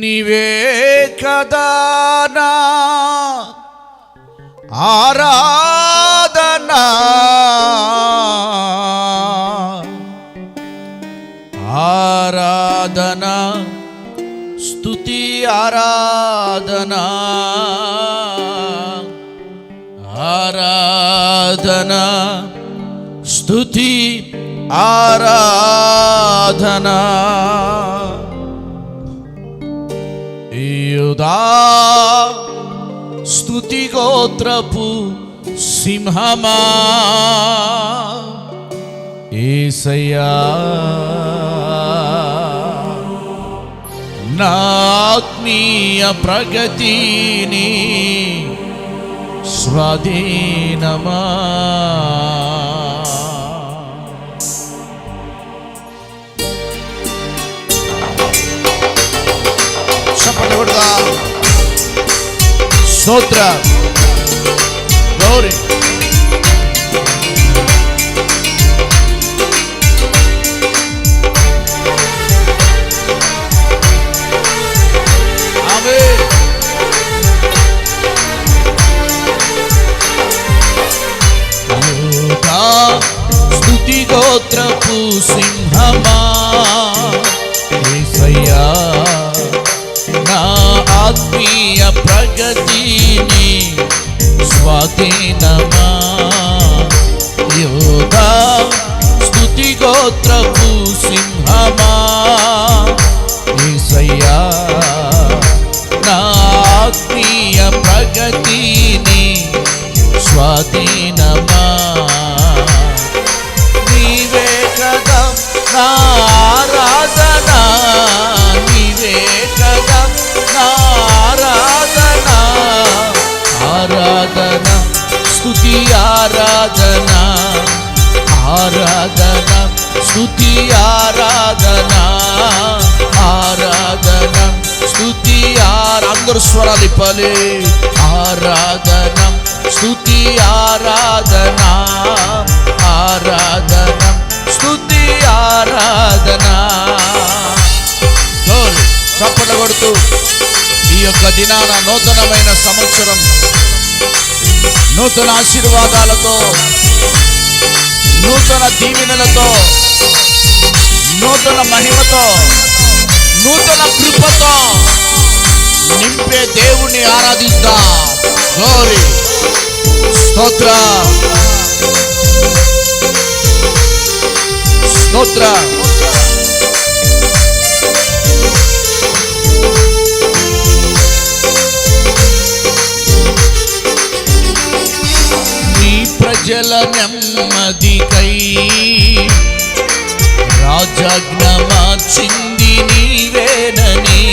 నీవే కదా నా ఆరాధనా ఆరాధనా స్తుతి ఆరాధనా ఆరాధనా స్తుతి ఆరాధనా యుదా స్తుతి గోత్రపు సింహమా. ఏసయ్యా నాత్మీయ ప్రగతిని స్వాధీనమా. చప్పట్లు కొడదాం స్తోత్ర గౌరీ ఆమేన్ గోత్రపు సింహమా నా ఆత్మీయ ప్రగతిని స్వాధీనమా? యోగా స్థుతి గోత్రపు సింహమా? ఈసయ్యా నా ఆత్మీయ ప్రగతిని స్వాధీనమా? నీవే కదా నా ఆరాధన. ఆరాధన స్థుతి ఆరాధన. ఆరాధన స్థుతి ఆర అందరు స్వరాలు ఇప్పాలి ఆరాధన స్థుతి ఆరాధన. ఆరాధన స్థుతి ఆరాధన. గోల్ కొడుతూ ఈ యొక్క దినాన నూతనమైన సంవత్సరం నూతన ఆశీర్వాదాలతో నూతన దీవెనలతో నూతన మహిమతో నూతన కృపతో నింపే దేవుణ్ణి ఆరాధిస్తా. గోరి స్తోత్ర. స్తోత్ర. ప్రజల నెమ్మదికై రాజాజ్ఞ మార్చింది నీవేనని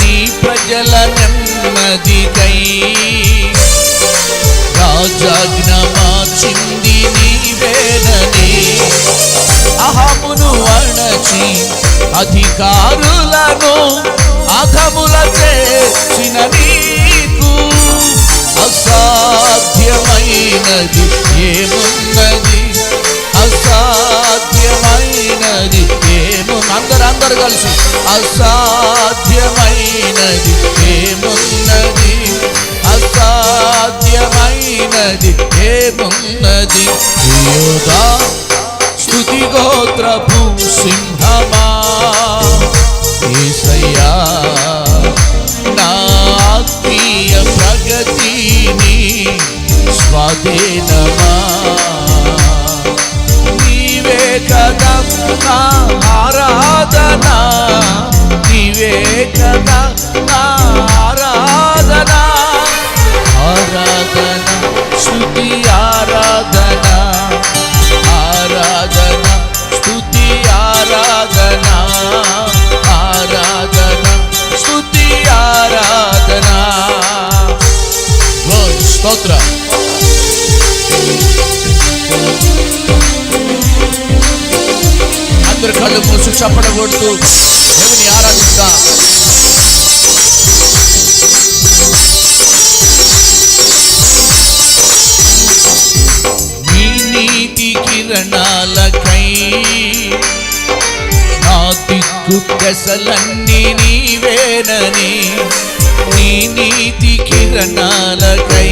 నీ ప్రజల నెమ్మదికై రాజాజ్ఞ మార్చింది నీవేనని అహమును అణచి అధికారులను అధముల చేర్చిన నీకు అసాధ్యమైనది. ఏమున్నది? అసాధ్యమైనది ఏము అందరు అందరు కలిసి. అసాధ్యమైనది ఏమున్నది? అసాధ్యమైనది ఏమున్నది? యోగా స్థుతి గోత్రపు సింహమా ఈసయ్యా నా ఆత్మీయ ప్రగతిని స్వాధీనమా నీవే కదా నా ఆరాధన. నీవే కదా నా ఆరాధన. ఆరాధన స్తుతి ఆరాధన. ఆరాధన స్తుతి ఆరాధన. ఆరాధన స్తుతి ఆరాధన. Lord, స్తోత్ర. చప్పట కొడుతూ దేవుని ఆరాధిస్తా. నీ నీతి కిరణాలకై నా దిక్కు దశలన్నీ నీవేనని నీ నీతి కిరణాలకై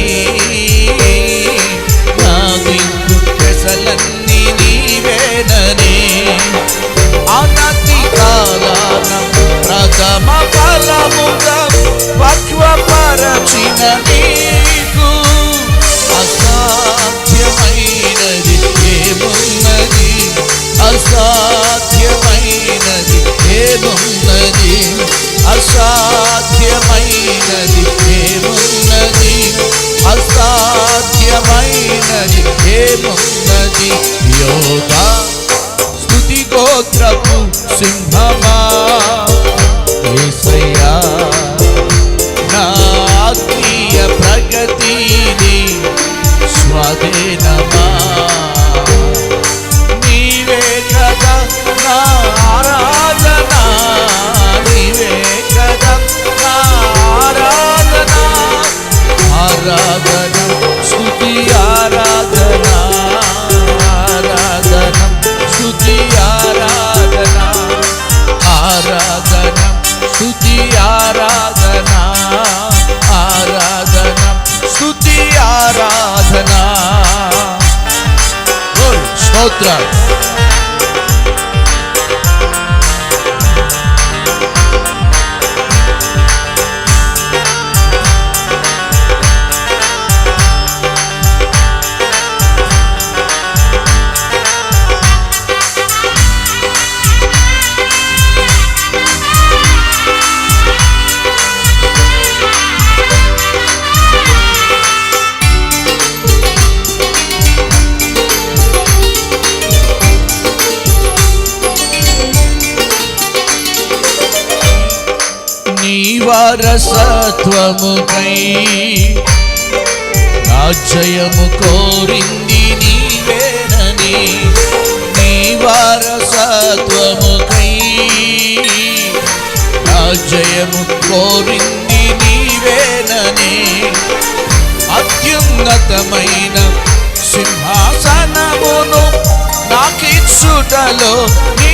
నీకు అసాధ్యమైనది ఏమున్నది? అసాధ్యమైనది ఏమున్నది? అసాధ్యమైనది ఏమున్నది? అసాధ్యమైనది ఏమున్నది? యోగా స్తుతి గోత్రపు సింహ ఆరాధన ఆరాధన స్థుతి ఆరాధన ఆరాధన స్థుతి ఆరాధన. స్తోత్ర వారసత్వముకై రాజ్యము కోరింది నీవేనని నీ వారసత్వముకై రాజ్యము కోరింది నీవేనని అత్యున్నతమైన సింహాసనమును నాకిచ్చుటలో నీ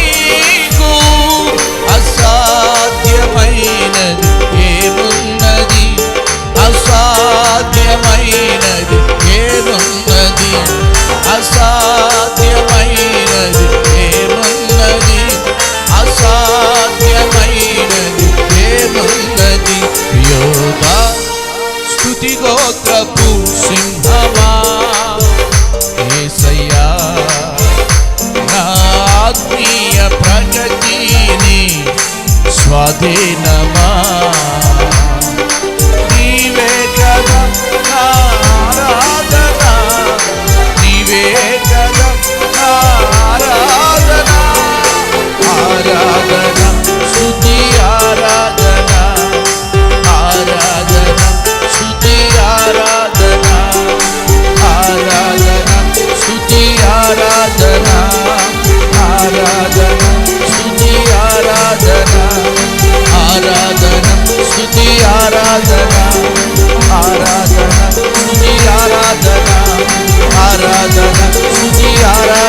महाराज